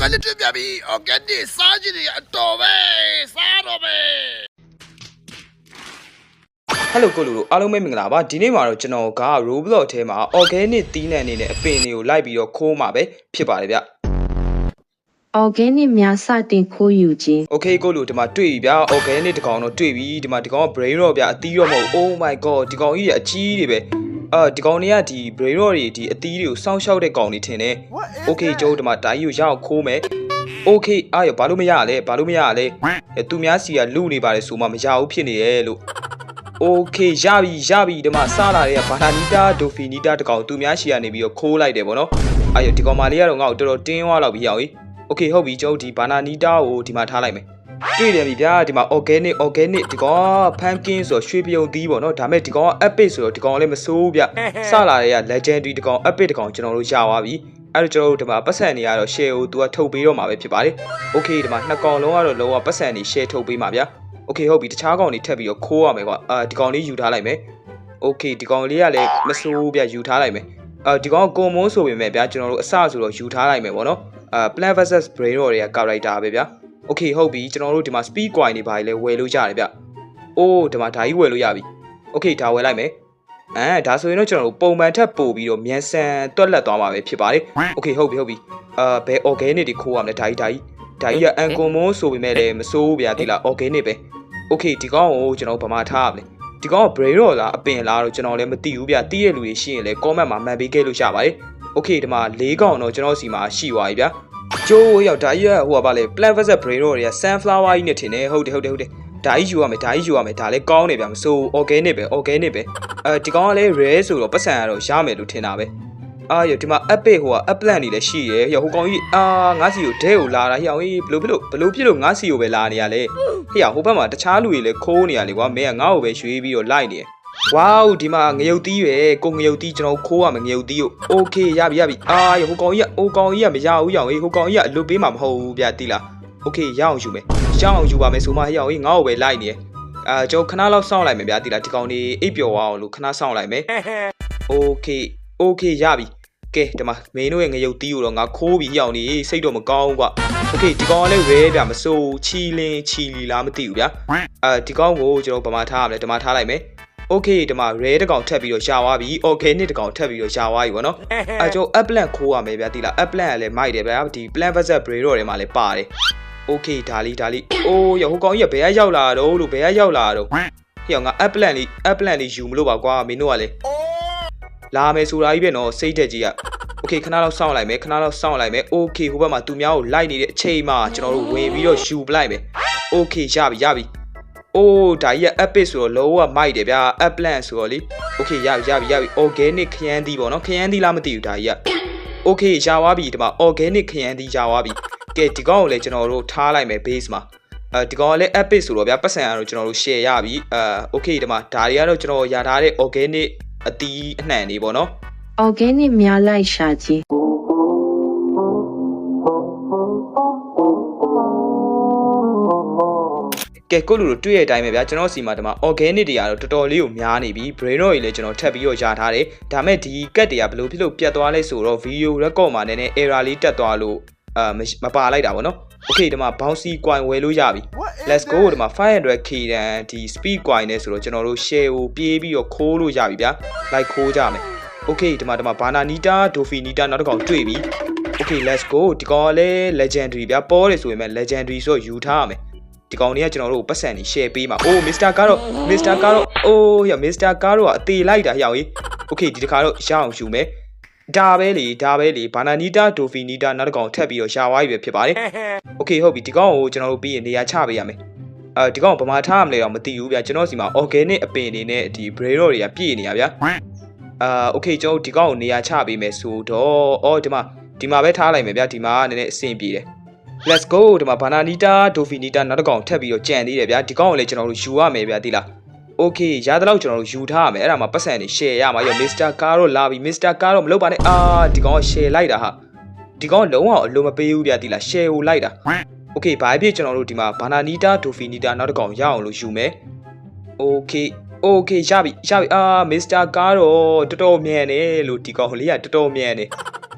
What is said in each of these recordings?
organic တွေ့ပြပြီ organic စားကြည့်နေရအတော်ပဲစားတော့ပဲဟယ်လိုကိုလူတို့အားလုံးပဲမင်္ဂလာပါဒီနေ့မှာတော့ကျွန်တော်က Roblox ထဲမှာ organic တီးနှံအနေနဲ့အပင်တွေကိုလိုက်ပြီးတော့ခိုးမှာပဲဖြစ်ပါတယ်ဗျ organic များစတင်ခိုးယူခြင်း Okay ကိုလူဒီမှာတွေ့ပြီဗျ organic တကောင်တော့တွေ့ပြီဒီမှာဒီကောင်က brain rot ဗျအသီးတော့မဟုတ် Oh my god ဒီကောင်ကြီးရအကြီးတွေပဲ အာဒီကောင်တွေကဒီ brain rot တွေဒီအသီးတွေကိုစောင့်ရှောက်တဲ့ကောင်တွေထင်တယ် Okay ကျိုးဒီမှာတာကြီးကိုရအောင်ခိုးမယ် Okay အာရဘာလို့မရလဲဘာလို့မရလဲအဲသူများစီကလူနေပါတယ်ဆိုမှမရဘူးဖြစ်နေရဲ့လို့ Okay ရပြီရပြီဒီမှာစားလာတဲ့ဘာနာနီတာဒိုဖီနီတာတကောင်သူများရှီကနေပြီးတော့ခိုးလိုက်တယ်ဗောနော်အာရဒီကောင်မလေးကတော့ငါ့ကိုတော်တော်တင်းသွားတော့ပြီဟောင်ကြီး Okay ဟုတ်ပြီကျုပ်ဒီဘာနာနီတာကိုဒီမှာထားလိုက်မယ် တွေ့တယ်ပြီဗျာဒီမှာ organic organic ဒီကောင်က pumpkin ဆိုတော့ရွှေပြုံသီးပေါ့နော်ဒါမဲ့ဒီကောင်က epic ဆိုတော့ဒီကောင်ကလည်းမစိုးဘူးဗျစလာတဲ့က legendary ဒီကောင် epic ဒီကောင်ကျွန်တော်တို့ရသွားပြီအဲ့တော့ကျွန်တော်တို့ဒီမှာပတ်စံနေရတော့ share ကို तू ကထုတ်ပေးတော့မှာပဲဖြစ်ပါတယ် Okay ဒီမှာနှစ်ကောင်လုံးကတော့လုံးဝပတ်စံနေ share ထုတ်ပေးမှာဗျာ Okay ဟုတ်ပြီတခြားကောင်တွေထပ်ပြီးတော့ခိုးရမယ်ကွာအာဒီကောင်လေးယူထားလိုက်မယ် Okay ဒီကောင်လေးကလည်းမစိုးဘူးဗျယူထားလိုက်မယ်အာဒီကောင်ကကွန်မိုးဆိုပေမဲ့ဗျာကျွန်တော်တို့အစဆိုတော့ယူထားလိုက်မယ်ပေါ့နော်အာ Plant vs Brain တို့တွေက character ပဲဗျာ Okay ဟုတ်ပြီကျွန်တော်တို့ဒီမှာ speed coin တွေပါလေဝယ်လို့ရတယ်ဗျအိုးဒီမှာဓာကြီးဝယ်လို့ရပြီ Okay ဒါဝယ်လိုက်မယ်အဲဒါဆိုရင်တော့ကျွန်တော်တို့ပုံမှန်ထက်ပို့ပြီးတော့မြန်ဆန်တွက်လက်သွားမှာပဲဖြစ်ပါတယ် Okay ဟုတ်ပြီဟုတ်ပြီအာဘယ် organic တွေခိုးရမလဲဓာကြီးဓာကြီးဓာကြီးကအန်ကွန်မိုးဆိုပေမဲ့လည်းမစိုးဘူးဗျာဒီလား organic ပဲ Okay ဒီကောင်ကိုကျွန်တော်ဗမာထားရမလဲဒီကောင်က brain rot လားအပင်လားတော့ကျွန်တော်လည်းမသိဘူးဗျတီးရလူတွေရှိရင်လည်း comment မှာမှန်ပေးခဲ့လို့ရပါတယ် Okay ဒီမှာ၄ကောင်တော့ကျွန်တော်စီမှာရှိသွားပြီဗျာ ကျိုးရောက်ဒါကြီးကဟိုကပါလေ plant vs brain rot တွေက sunflower ကြီးနဲ့ထင်တယ်ဟုတ်တယ်ဟုတ်တယ်ဟုတ်တယ်ဒါကြီးယူရမယ်ဒါကြီးယူရမယ်ဒါလည်းကောင်းတယ်ဗျာမစိုး organic ပဲ organic ပဲအဲဒီကောင်ကလည်း rare ဆိုတော့ပတ်စံရတော့ရမယ်လို့ထင်တာပဲအာရဒီမှာ epic ဟိုက upland တွေလည်းရှိရယ်ဟိုဟိုကောင်ကြီးအာငါစီကိုဒဲကိုလာတာဟိအောင်ကြီးဘလို့ဖြစ်လို့ဘလို့ဖြစ်လို့ငါစီကိုပဲလာနေရလဲဟေ့ရဟိုဘက်မှာတခြားလူတွေလည်းခိုးနေရလေကွာမင်းကငါ့ကိုပဲရွှေပြီးတော့လိုက်နေတယ် ဝေါဒီမှာငရုတ်သီးရယ်ကိုငရုတ်သီးကျွန်တော်ခိုးရမယ်ငရုတ်သီးကိုโอเคရပြီရပြီအာရဟိုကောင်ကြီးကဟိုကောင်ကြီးကမရဘူးရောင်ဟေးဟိုကောင်ကြီးကအလွတ်ပေးမှာမဟုတ်ဘူးဗျာတိလားโอเคရအောင်ယူမယ်ရအောင်ယူပါမယ်ဆိုမှဟေ့ရောင်ဟေးငါ့ကိုပဲလိုက်နေတယ်အာကျွန်တော်ခဏလောက်စောင့်လိုက်မယ်ဗျာတိလားဒီကောင်လေးအိပ်ပျော်သွားအောင်လို့ခဏစောင့်လိုက်မယ်โอเคโอเคရပြီကဲဒီမှာမင်းတို့ရဲ့ငရုတ်သီးကိုတော့ငါခိုးပြီးရောင်နေစိတ်တော့မကောင်းဘူးကွာโอเคဒီကောင်ကလည်းဝဲဗျာမစိုးချီလင်းချီလီလားမသိဘူးဗျာ အဲဒီကောင်းကိုကျွန်တော်ဗမာထားရမလဲဓမ္မထားလိုက်မယ် okay ဒီမှာ rare တစ်ကောင်ထပ်ပြီးတော့ရှာသွားပြီ organic တစ်ကောင်ထပ်ပြီးတော့ရှာသွားပြီပေါ့နော်အဲကျွန်တော် applant ခိုးရမယ်ဗျာတိလား applant ကလည်းမိုက်တယ်ဗျာဒီ plant versus braid တော့တွေမှာလည်းပါတယ် okay ဒါလေးဒါလေးအိုးရဟိုကောင်ကြီးကဘယ်ကရောက်လာတော့လို့ဘယ်ကရောက်လာတော့ဟိုငါ applant လေး applant လေးယူမလို့ပါကွာမင်းတို့ကလည်းလာမယ်ဆိုတာကြီးပဲနော်စိတ်သက်ကြီးက okay ခဏလောက်စောင့်လိုက်မယ်ခဏလောက်စောင့်လိုက်မယ် okay ဟိုဘက်မှာသူများကိုလိုက်နေတဲ့အချိန်မှာကျွန်တော်တို့ဝင်ပြီးတော့ယူပလိုက်မယ် okay ရပြီရပြီ အိုးဒါကြီးက epic ဆိုတော့လောကမိုက်တယ်ဗျာ applant ဆိုတော့လေ okay ရပြီရပြီရပြီ organic ခရမ်းသီးပေါ့နော်ခရမ်းသီးလားမသိဘူးဒါကြီးက okay ရသွားပြီဒီမှာ organic ခရမ်းသီးရသွားပြီကဲဒီကောင်ကိုလည်းကျွန်တော်တို့ထားလိုက်မယ် base မှာအဲဒီကောင်ကလည်း epic ဆိုတော့ဗျာပတ်စံကတော့ကျွန်တော်တို့ share ရပြီအာ okay ဒီမှာဒါတွေကတော့ကျွန်တော်ရထားတဲ့ organic အတီးအနှံတွေပေါ့နော် organic များလိုက်ရှာခြ ကဲကိုလူတို့တွေ့ရတဲ့အတိုင်းပဲဗျာကျွန်တော်စီမှာဒီမှာ organic တွေကတော့တော်တော်လေးကိုများနေပြီ brain rot တွေလည်းကျွန်တော်ထပ်ပြီးတော့ယာထားတယ်ဒါမဲ့ဒီကတ်တွေကဘယ်လိုဖြစ်လို့ပြတ်သွားလဲဆိုတော့ video record မှာနည်းနည်း error လေးတက်သွားလို့အာမမပါလိုက်တာဗောနော် okay ဒီမှာ bouncy coin ဝယ်လို့ရပြီ let's go ဒီမှာ 500k တန်ဒီ speed coin နဲ့ဆိုတော့ကျွန်တော်တို့ share ကိုပြေးပြီးတော့ခိုးလို့ရပြီဗျာ like ခိုးကြမယ် okay ဒီမှာဒီမှာ bananita dofinita နောက်တစ်ကောင်တွေ့ပြီ okay let's go ဒီကောင်ကလည်း legendary ဗျာပေါ်တယ်ဆိုရင်မဲ့ legendary ဆိုတော့ယူထားရမယ် ဒီကောင်တွေကကျွန်တော်တို့ပတ်စံနေ share ပေးမှာအိုး Mr. ကားတော့ Mr. ကားတော့အိုးရ Mr. ကားတော့အသေးလိုက်တာဟျောက်ကြီး Okay ဒီတစ်ခါတော့ရအောင်ယူမယ်ဒါပဲလေဒါပဲလေဘာနာနီတာဒိုဖီနီတာနောက်တစ်ကောင်ထပ်ပြီးတော့ရှာသွားပြီပဲဖြစ်ပါတယ် Okay ဟုတ်ပြီဒီကောင်ကိုကျွန်တော်တို့ပြီးရင်နေရာချပေးရမယ်အဲဒီကောင်ကိုဗမာထားရမလဲတော့မသိဘူးဗျာကျွန်တော်စီမှာ organic အပင်တွေနဲ့ဒီ brain rot တွေကပြည့်နေရဗျာအာ okay ကျွန်တော်ဒီကောင်ကိုနေရာချပေးမယ်ဆိုတော့အော်ဒီမှာဒီမှာပဲထားလိုက်မယ်ဗျာဒီမှာကနည်းနည်းအဆင်ပြေတယ် let's go ဒီမှာ bananita dofinita နောက်တစ်ကောင်ထပ်ပြီးတော့ကြံသေးတယ်ဗျာဒီကောင်ကိုလည်းကျွန်တော်တို့ယူရမယ်ဗျာတိလား okay ရသလောက်ကျွန်တော်တို့ယူထားရမယ်အဲ့ဒါမှပတ်စံနေ share ရမှာရော Mr. Car တော့လာပြီ Mr. Car တော့မလုပ်ပါနဲ့အာဒီကောင်က share လိုက်တာဟာဒီကောင်ကလုံးဝအလိုမပေးဘူးဗျာတိလား share ကိုလိုက်တာ okay ဘာဖြစ်ကျွန်တော်တို့ဒီမှာ bananita dofinita နောက်တစ်ကောင်ရအောင်လို့ယူမယ် okay okay ရပြီရပြီအာ Mr. Car တော့တော်တော်မြန်တယ်လို့ဒီကောင်လေးကတော်တော်မြန်တယ်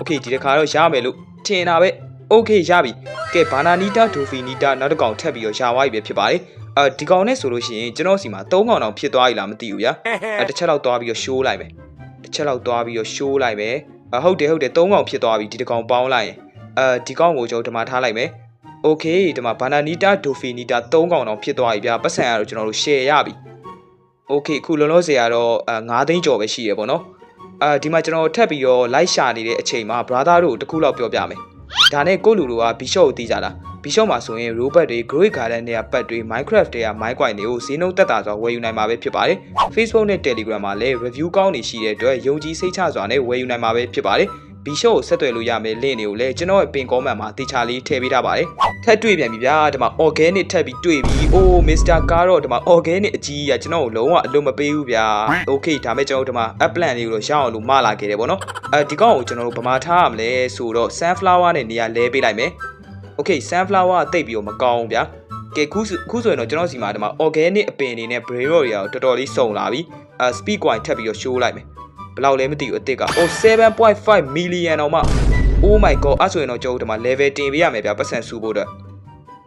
okay ဒီတစ်ခါတော့ရမယ်လို့ထင်တာပဲ Okay ရပြီကဲဘာနာနီတာဒိုဖီနီတာနောက်တစ်ကောင်ထပ်ပြီးတော့ရှာသွားပြီပဲဖြစ်ပါတယ်အာဒီကောင်နဲ့ဆိုလို့ရှိရင်ကျွန်တော်စီမှာ၃ကောင်တောင်ဖြစ်သွားပြီလားမသိဘူးဗျာအဲတစ်ချက်လောက်သွားပြီးတော့ရှိုးလိုက်မယ်တစ်ချက်လောက်သွားပြီးတော့ရှိုးလိုက်မယ်အဟုတ်တယ်ဟုတ်တယ်၃ကောင်ဖြစ်သွားပြီဒီတစ်ကောင်ပေါင်းလိုက်ရင်အဲဒီကောင်ကိုကျွန်တော်ဒီမှာထားလိုက်မယ် Okay ဒီမှာဘာနာနီတာဒိုဖီနီတာ၃ကောင်တောင်ဖြစ်သွားပြီဗျာပတ်စံကတော့ကျွန်တော်တို့ share ရပြီ Okay ခုလုံးလုံးစရာတော့အာ9သိန်းကျော်ပဲရှိရပေါ့နော်အာဒီမှာကျွန်တော်ထပ်ပြီးတော့ live ရှာနေတဲ့အချိန်မှာ brother တို့တစ်ခုလောက်ပြောပြမယ် ဒါနဲ့ကိုလူလူက Bishop ကိုတီးကြတာ Bishop မှာဆိုရင် robot တွေ Great Garden တွေကပတ်တွေ Minecraft တွေက Mine Coin တွေကိုဈေးနှုန်းတက်တာစွာဝယ်ယူနိုင်မှာပဲဖြစ်ပါတယ် Facebook နဲ့ Telegram မှာလည်း review ကောင်းနေရှိတဲ့အတွက်ယုံကြည်စိတ်ချစွာနဲ့ဝယ်ယူနိုင်မှာပဲဖြစ်ပါတယ် Bishop ကိုဆက်သွယ်လို့ရမယ် link တွေကိုလည်းကျွန်တော်ရဲ့ပင် comment မှာတေချာလေးထည့်ပေးထားပါတယ်ထပ်တွေ့ပြန်ပြီဗျာဒီမှာ organic ထပ်ပြီးတွေ့ပြီအိုး Mr. ကားတော့ဒီမှာ organic အကြီးကြီးကကျွန်တော်ကိုလုံးဝအလုံးမပေးဘူးဗျာ Okay ဒါမဲ့ကျွန်တော်တို့ဒီမှာ app plan လေးကိုတော့ရအောင်လို့မလာခဲ့တယ်ပေါ့နော်အဲဒီကောင်ကိုကျွန်တော်တို့ဗမာထားရမလဲဆိုတော့ sunflower နဲ့နေရာလဲပေးလိုက်မယ် Okay sunflower ကတိတ်ပြီးတော့မကောင်းဘူးဗျာကဲခုဆိုခုဆိုရင်တော့ကျွန်တော်စီမှာဒီမှာ organic အပင်တွေနဲ့ brain rot တွေကတော့တော်တော်လေးစုံလာပြီအဲ speed coin ထပ်ပြီးတော့ show လိုက်မယ် ဘယ်လောက်လဲမသိဘူးအစ်စ်ကအို7.5 million တော့မှ Oh my god အဲ့ဆိုရင်တော့ကျွန်တော်တို့ဒီမှာ level တင်ပေးရမယ်ဗျာပတ်စံစုဖို့အတွက်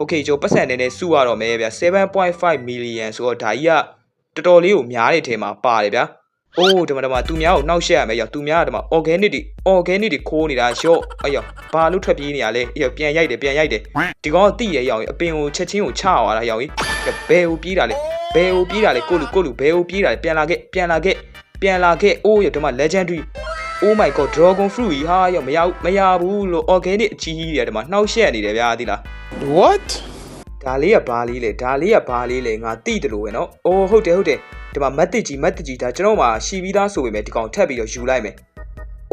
Okay ကျွန်တော်ပတ်စံနေနေစုရတော့မယ်ဗျာ7.5 million ဆိုတော့ဒါကြီးကတော်တော်လေးကိုများတဲ့ထဲမှာပါတယ်ဗျာအိုးဒီမှာဒီမှာသူများကိုနှောက်ရှက်ရမယ်ရောက်သူများကဒီမှာ organic တွေ organic တွေခိုးနေတာရော့အဲ့ရောက်ဘာလို့ထွက်ပြေးနေရလဲအဲ့ရောက်ပြန်ရိုက်တယ်ပြန်ရိုက်တယ်ဒီကောင်ကတိရရောက်ရင်အပင်ကိုချက်ချင်းကိုချသွားတာရောက်ရင်ဘယ်ကိုပြေးတာလဲဘယ်ကိုပြေးတာလဲကိုလူကိုလူဘယ်ကိုပြေးတာလဲပြန်လာခဲ့ပြန်လာခဲ့ ပြန်လာခဲ့အိုးရောက်ဒီမှာ legendary Oh my god dragon fruit ကြီးဟာရောက်မရဘူးမရဘူးလို့ organic အကြီးကြီးတွေဒီမှာနှောက်ရှက်နေတယ်ဗျာသိလား What ဒါလေးကဘာလေးလဲဒါလေးကဘာလေးလဲငါတိတယ်လို့ပဲเนาะအိုးဟုတ်တယ်ဟုတ်တယ်ဒီမှာမက်တစ်ကြီးမက်တစ်ကြီးဒါကျွန်တော်မှာရှီပြီးသားဆိုပေမဲ့ဒီကောင်ထပ်ပြီးတော့ယူလိုက်မယ်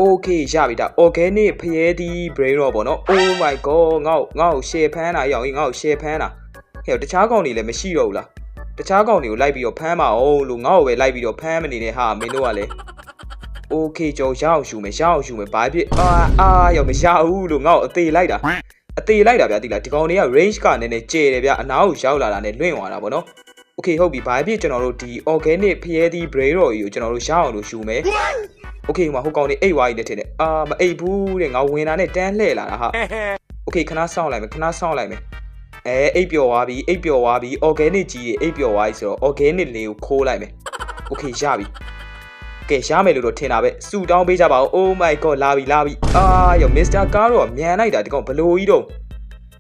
Okay ရပြီဒါ organic ဖျဲသီး brain rot ပေါ့နော် Oh my god ငါ့ကိုငါ့ကို share ဖမ်းတာရအောင်ငါ့ကို share ဖမ်းတာဟဲ့တခြားကောင်တွေလည်းမရှိတော့ဘူးလား တခြားကောင်တွေကိုလိုက်ပြီးတော့ဖမ်းမအောင်လို့ငါ့ကိုပဲလိုက်ပြီးတော့ဖမ်းမနေနဲ့ဟာမင်းတို့ကလည်း Okay ကြောရအောင်ရှူမယ်ရအောင်ရှူမယ်ဘာဖြစ်အာအာရောက်မရဘူးလို့ငါ့ကိုအသေးလိုက်တာအသေးလိုက်တာဗျာတိလားဒီကောင်တွေက range ကနည်းနည်းကျယ်တယ်ဗျာအနားကိုရောက်လာတာနဲ့လွင့်သွားတာပေါ့နော် Okay ဟုတ်ပြီဘာဖြစ်ကျွန်တော်တို့ဒီ organic ဖျဲသီး brain rot ကြီးကိုကျွန်တော်တို့ရအောင်လို့ရှူမယ် Okay ဟိုမှာဟိုကောင်နေအိတ်ဝါးကြီးနဲ့ထင်တယ်အာမအိတ်ဘူးတဲ့ငါဝင်တာနဲ့တန်းလှဲ့လာတာဟာ Okay ခဏစောင့်လိုက်မယ်ခဏစောင့်လိုက်မယ် အဲအိတ်ပျော်သွားပြီအိတ်ပျော်သွားပြီ organic ကြီးတွေအိတ်ပျော်သွားပြီဆိုတော့ organic လေးကိုခိုးလိုက်မယ် Okay ရပြီကဲရမယ်လို့တော့ထင်တာပဲစူတောင်းပေးကြပါဦး Oh my god လာပြီလာပြီအာယော Mr. ကားတော့မြန်လိုက်တာဒီကောင်ဘလို့ကြီးတော့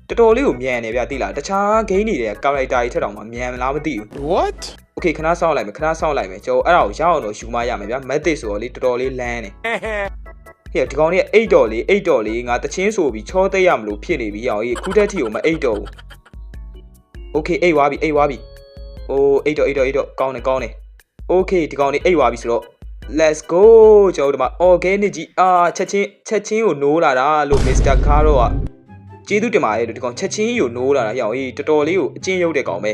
တော်တော်လေးကိုမြန်နေဗျတိလားတခြား game တွေတဲ့ character တွေထက်တောင်မှမြန်လားမသိဘူး What Okay ခဏစောင့်လိုက်မယ်ခဏစောင့်လိုက်မယ်ကျွန်တော်အဲ့ဒါကိုရအောင်တော့ယူမရမယ်ဗျာ method ဆိုတော့လေတော်တော်လေးလမ်းနေဟဲ့ဒီကောင်လေးအိတ်တော်လေးအိတ်တော်လေးငါတချင်းဆိုပြီးချောသိရမလို့ဖြစ်နေပြီအောင်ကြီးခုတက်တီကိုမအိတ်တော့ဘူး Okay အိတ်သွားပြီအိတ်သွားပြီအိုးအိတ်တော့အိတ်တော့အိတ်တော့ကောင်းတယ်ကောင်းတယ် Okay ဒီကောင်လေးအိတ်သွားပြီဆိုတော့ let's go ကျွန်တော်တို့ဒီမှာ organic ကြီးအာချက်ချင်းချက်ချင်းကိုနိုးလာတာလို့ Mr. Caro ကကျေးဇူးတင်ပါတယ်လို့ဒီကောင်ချက်ချင်းကြီးကိုနိုးလာတာဟဲ့အောင်ကြီးတော်တော်လေးကိုအချင်းရုပ်တဲ့ကောင်ပဲ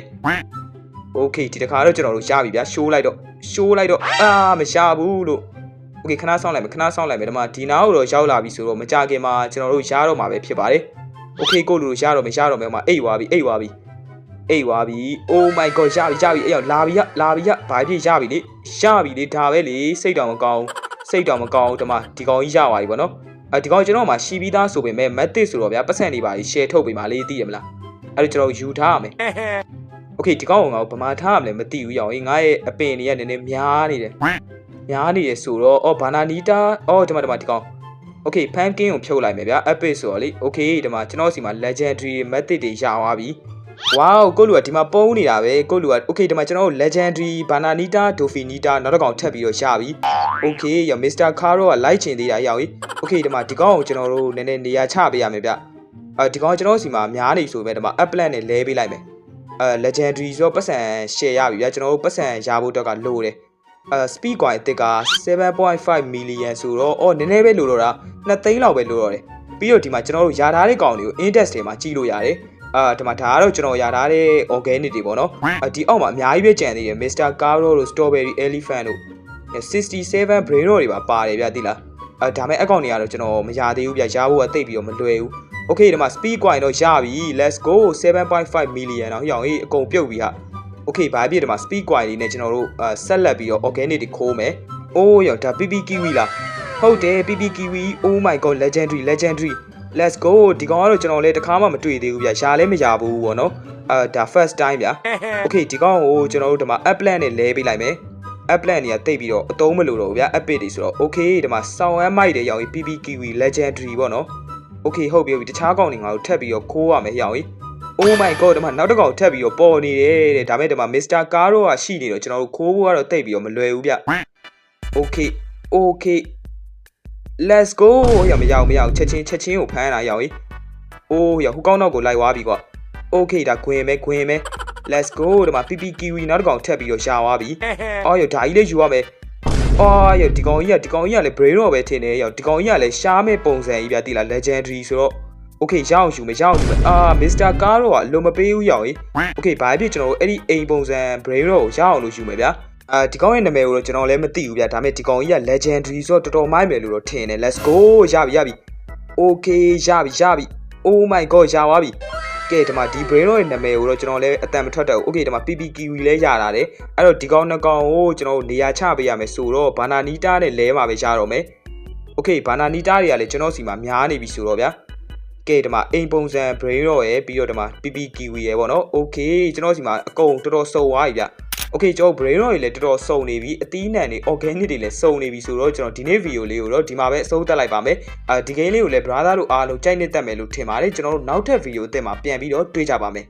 Okay ဒီတခါတော့ကျွန်တော်တို့ရပြီဗျာရှိုးလိုက်တော့ရှိုးလိုက်တော့အာမရဘူးလို့ Okay ခဏဆောင်လိုက်မယ်ခဏဆောင်လိုက်မယ်ဒီမှာဒီနာကိုတော့ရောက်လာပြီဆိုတော့မကြခင်မှာကျွန်တော်တို့ရတော့မှာပဲဖြစ်ပါတယ် Okay ကိုလူတို့ရတော့မယ်ရတော့မယ်ဟိုမှာအိတ်သွားပြီအိတ်သွားပြီ အိတ်သွားပြီ Oh my god ရပြီရပြီအဲ့ရောက်လာပြီရလာပြီရဘာဖြစ်ရပြီလေရပြီလေဒါပဲလေစိတ်တော်မကောင်းစိတ်တော်မကောင်းဒီမှာဒီကောင်ကြီးရသွားပြီပေါ့နော်အဲဒီကောင်ကျွန်တော်မှရှီပြီးသားဆိုပေမဲ့ method ဆိုတော့ဗျာပတ်စံနေပါလေ share ထုတ်ပေးပါလေသိရမလားအဲ့ဒါကျွန်တော်ယူထားရမယ် โอเคဒီကောင်းကောင်ကဘာမှထားရမလဲမသိဘူးရောင်ငါရဲ့အပင်တွေကနည်းနည်းများနေတယ်များနေရဆိုတော့အော်ဘာနာနီတာအော်ဒီမှာဒီမှာဒီကောင်โอเคဖန်ကင်းကိုဖြုတ်လိုက်မယ်ဗျာ epic ဆိုတော့လေโอเคဒီမှာကျွန်တော်စီမှာ legendary method တွေရသွားပြီ wow ကိုလူကဒီမှာပုံးနေတာပဲကိုလူကโอเคဒီမှာကျွန်တော်တို့ legendary bananita dofinita နောက်တစ်ကောင်ထပ်ပြီးတော့ရပြီโอเคရ Mr. Caro ကလိုက်ချင်သေးတာရောက်ပြီโอเคဒီမှာဒီကောင်ကိုကျွန်တော်တို့နည်းနည်းနေရာချပေးရမယ်ဗျအဲဒီကောင်ကကျွန်တော်စီမှာများနေဆိုပေမဲ့ဒီမှာ up plan နဲ့လဲပေးလိုက်မယ် အဲ legendary ဆိုတော့ပတ်စံ share ရပြီဗျာကျွန်တော်တို့ပတ်စံရဖို့အတွက်ကလိုတယ်အဲ speed coin အစ်စ်က7.5 million ဆိုတော့အော်နည်းနည်းပဲလိုတော့တာ2သိန်းလောက်ပဲလိုတော့တယ်ပြီးတော့ဒီမှာကျွန်တော်တို့ယာထားတဲ့ကောင်တွေကို index တွေမှာကြည့်လို့ရတယ် အာဒီမှာဒါကတော့ကျွန်တော်ယာထားတဲ့ organic တွေပေါ့နော်အဒီအောက်မှာအများကြီးပဲကြံသေးတယ် Mr. Caro တို့ Strawberry Elephant တို့67 brain rot တွေပါပါတယ်ဗျာသိလားအဲဒါမဲ့အကောင့်တွေကတော့ကျွန်တော်မရသေးဘူးဗျာရဖို့ကတိတ်ပြီးတော့မလွယ်ဘူး Okay ဒီမှာ speed coin တော့ရပြီ let's go 7.5 million တော့ဟိအောင်ဟေးအကုန်ပြုတ်ပြီဟာ Okay ဘာဖြစ်ဒီမှာ speed coin လေးနဲ့ကျွန်တော်တို့အာဆက်လက်ပြီးတော့ organic တွေခိုးမယ်အိုးရောဒါ PP kiwi လားဟုတ်တယ် PP kiwi oh my god legendary legendary let's go ဒီကောင်ကတော့ကျွန်တော်လည်းတစ်ခါမှမတွေ့သေးဘူးဗျရှားလည်းမရဘူးဗောနော်အာဒါ first time ဗျာ okay ဒီကောင်ကိုကျွန်တော်တို့ဒီမှာ app plan နဲ့လဲပေးလိုက်မယ် app plan တွေကတိတ်ပြီးတော့အသုံးမလို့တော့ဘူးဗျာ app တွေဆိုတော့ okay ဒီမှာ sound and mic တွေရောင်းပြီး PB Kiwi legendary ပေါ့နော် okay ဟုတ်ပြီဟုတ်ပြီတခြားကောင်တွေငါတို့ထပ်ပြီးတော့ခိုးရမယ်ရောင်းကြီး oh my god ဒီမှာနောက်တစ်ကောင်ထပ်ပြီးတော့ပေါ်နေတယ်တဲ့ဒါပေမဲ့ဒီမှာ Mr. Caro ကရှိနေတော့ကျွန်တော်တို့ခိုးဖို့ကတော့တိတ်ပြီးတော့မလွယ်ဘူးဗျ okay okay let's go ဟေ့မရအောင်မရအောင်ချက်ချင်းချက်ချင်းကိုဖမ်းလာရောင်းကြီးအိုးရဟိုကောင်းတော့ကိုလိုက်သွားပြီကွာ okay ဒါခွင်မဲခွင်မဲ let's go ဒီမှာ PP Kiwi နောက်တစ်ကောင်ထပ်ပြီးတော့ရှာသွားပြီအော်ရဒါကြီးလေးယူရမယ်အော်ရဒီကောင်ကြီးကဒီကောင်ကြီးကလည်း brain တော့ပဲထင်တယ်ရဒီကောင်ကြီးကလည်းရှားမဲ့ပုံစံကြီးပြတိလား legendary ဆိုတော့ okay ရအောင်ယူမယ်ရအောင်ယူမယ်အာ Mr. Car တော့ကအလုံးမပေးဘူးရောင်ကြီး okay ဘာဖြစ်ကျွန်တော်တို့အဲ့ဒီအိမ်ပုံစံ brain တော့ကိုရအောင်လို့ယူမယ်ဗျာ အာဒီကောင်ရဲ့နာမည်ကိုတော့ကျွန်တော်လည်းမသိဘူးဗျာဒါပေမဲ့ဒီကောင်ကြီးက legendary ဆိုတော့တော်တော်မိုက်မယ်လို့တော့ထင်တယ် let's go ရပြီရပြီ okay ရပြီရပြီ oh my god ရသွားပြီကဲဒီမှာဒီ brain တော့ရဲ့နာမည်ကိုတော့ကျွန်တော်လည်းအတန်မထွက်တော့ဘူး okay ဒီမှာ PPQV လည်းရလာတယ်အဲ့တော့ဒီကောင်နှစ်ကောင်ကိုကျွန်တော်တို့နေရာချပေးရမယ်ဆိုတော့ဘာနာနီတာနဲ့လဲမှာပဲရတော့မယ် okay ဘာနာနီတာတွေကလည်းကျွန်တော်စီမှာများနေပြီဆိုတော့ဗျာကဲဒီမှာအိမ်ပုံစံ brain တော့ရဲ့ပြီးတော့ဒီမှာ PPQV ရဲ့ပေါ့နော် okay ကျွန်တော်စီမှာအကုန်တော်တော်စုံသွားပြီဗျ okay ကျွန်တော် brain တော့တွေလည်းတော်တော်စုံနေပြီအသီးနှံတွေ organic တွေလည်းစုံနေပြီဆိုတော့ကျွန်တော်ဒီနေ့ video လေးကိုတော့ဒီမှာပဲအဆုံးသတ်လိုက်ပါမယ်အာဒီ game လေးကိုလည်း brother တို့အားလုံးကြိုက်နေတတ်မယ်လို့ထင်ပါတယ်ကျွန်တော်တို့နောက်ထပ် video အသစ်မှာပြန်ပြီးတော့တွေ့ကြပါမယ်